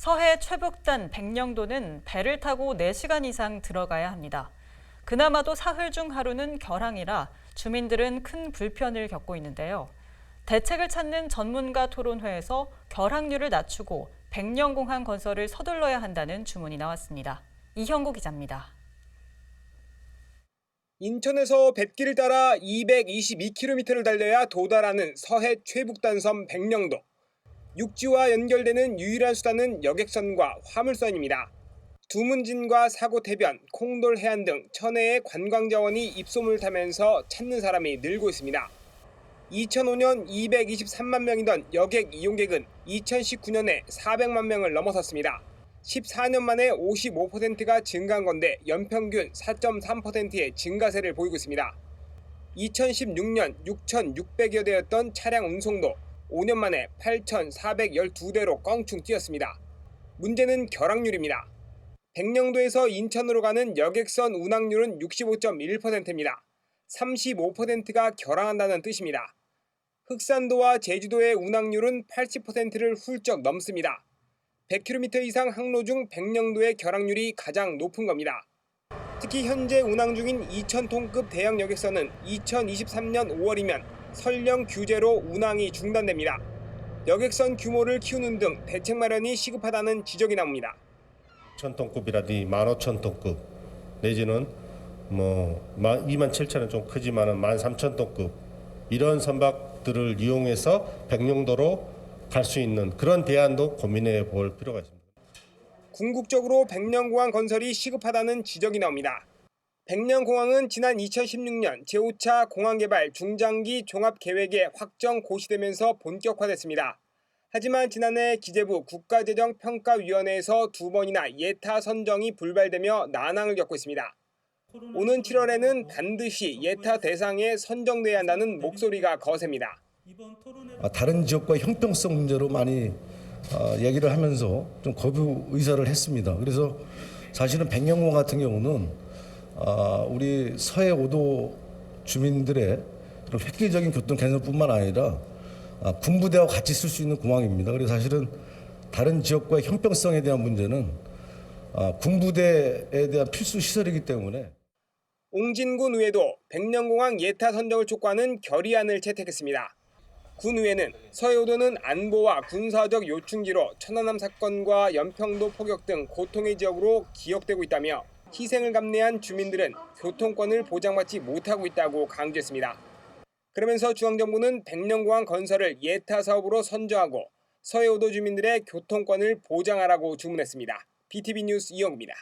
서해 최북단 백령도는 배를 타고 4시간 이상 들어가야 합니다. 그나마도 사흘 중 하루는 결항이라 주민들은 큰 불편을 겪고 있는데요. 대책을 찾는 전문가 토론회에서 결항률을 낮추고 백령공항 건설을 서둘러야 한다는 주문이 나왔습니다. 이형구 기자입니다. 인천에서 뱃길을 따라 222km를 달려야 도달하는 서해 최북단섬 백령도. 육지와 연결되는 유일한 수단은 여객선과 화물선입니다. 두문진과 사고태변, 콩돌 해안 등 천혜의 관광 자원이 입소문을 타면서 찾는 사람이 늘고 있습니다. 2005년 223만 명이던 여객 이용객은 2019년에 400만 명을 넘어섰습니다. 14년 만에 55%가 증가한 건데 연평균 4.3%의 증가세를 보이고 있습니다. 2016년 6,600여 대였던 차량 운송도 5년 만에 8,412대로 껑충 뛰었습니다. 문제는 결항률입니다. 백령도에서 인천으로 가는 여객선 운항률은 65.1%입니다. 35%가 결항한다는 뜻입니다. 흑산도와 제주도의 운항률은 80%를 훌쩍 넘습니다. 100km 이상 항로 중 백령도의 결항률이 가장 높은 겁니다. 특히 현재 운항 중인 2,000톤급 대형 여객선은 2023년 5월이면 설령 규제로 운항이 중단됩니다. 여객선 규모를 키우는 등 대책 마련이 시급하다는 지적이 나옵니다. 1,000톤급이라든지 15,000톤급 내지는 뭐 2만 7천은 좀 크지만은 13,000톤급 이런 선박들을 이용해서 백령도로 갈 수 있는 그런 대안도 고민해 볼 필요가 있습니다. 궁극적으로 백령공항 건설이 시급하다는 지적이 나옵니다. 백령공항은 지난 2016년 제5차 공항개발 중장기 종합계획에 확정 고시되면서 본격화됐습니다. 하지만 지난해 기재부 국가재정평가위원회에서 두 번이나 예타 선정이 불발되며 난항을 겪고 있습니다. 오는 7월에는 반드시 예타 대상에 선정돼야 한다는 목소리가 거셉니다. 아, 다른 지역과 형평성 문제로 많이 어, 얘기를 하면서 좀 거부 의사를 했습니다. 그래서 사실은 백령공 같은 경우는 아, 우리 서해 오도 주민들의 그런 획기적인 교통 개선뿐만 아니라 아, 군부대와 같이 쓸 수 있는 공항입니다. 그래서 사실은 다른 지역과의 형평성에 대한 문제는 아, 군부대에 대한 필수 시설이기 때문에 옹진군 의회도 백령공항 예타 선정을 촉구하는 결의안을 채택했습니다. 군 의회는 서해오도는 안보와 군사적 요충지로 천안함 사건과 연평도 포격 등 고통의 지역으로 기억되고 있다며 희생을 감내한 주민들은 교통권을 보장받지 못하고 있다고 강조했습니다. 그러면서 중앙정부는 백령공항 건설을 예타 사업으로 선정하고 서해오도 주민들의 교통권을 보장하라고 주문했습니다. BTV 뉴스 이영구입니다.